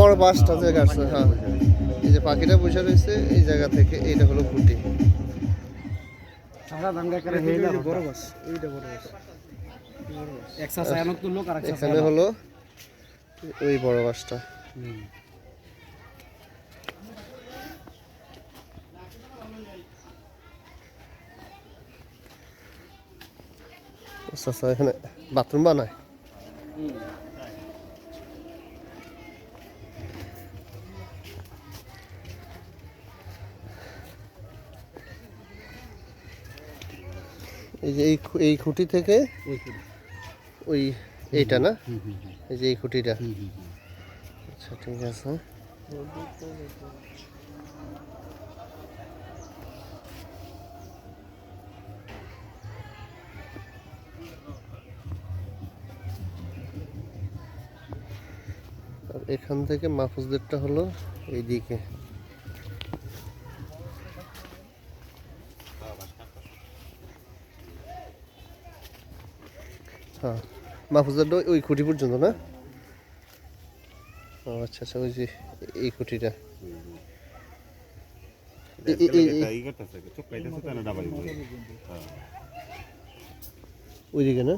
বড় পাঁচটা যে গাছটা হ্যাঁ। এই যে পাখিটা বসে রয়েছে এই জায়গা থেকে এইটা হলো খুঁটি। সারা দাঙ্গা করে হেইলা বড় বাস এইটা বড় বাস। এক্সারসাইজ আনত লোক আর এখানে হলো ওই বড় বাসটা। আচ্ছা আচ্ছা এখানে বাথরুম বানায়? এই যে এই এই খুঁটি থেকে ওই এইটা না? এই যে এই খুঁটিটা। আচ্ছা ঠিক আছে। আর এখান থেকে মাহফুজদেরটা হলো এইদিকে। হ্যাঁ। মাহফুজদেরটা ওই খুঁটি পর্যন্ত না? ও আচ্ছা আচ্ছা ওই যে এই খুঁটিটা। এ- এ- ওইদিকে না?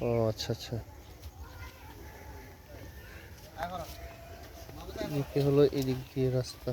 ও আচ্ছা আচ্ছা। এদিকে হলো এদিক দিয়ে রাস্তা।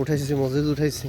উঠাইছি মসজিদ উঠাইছি।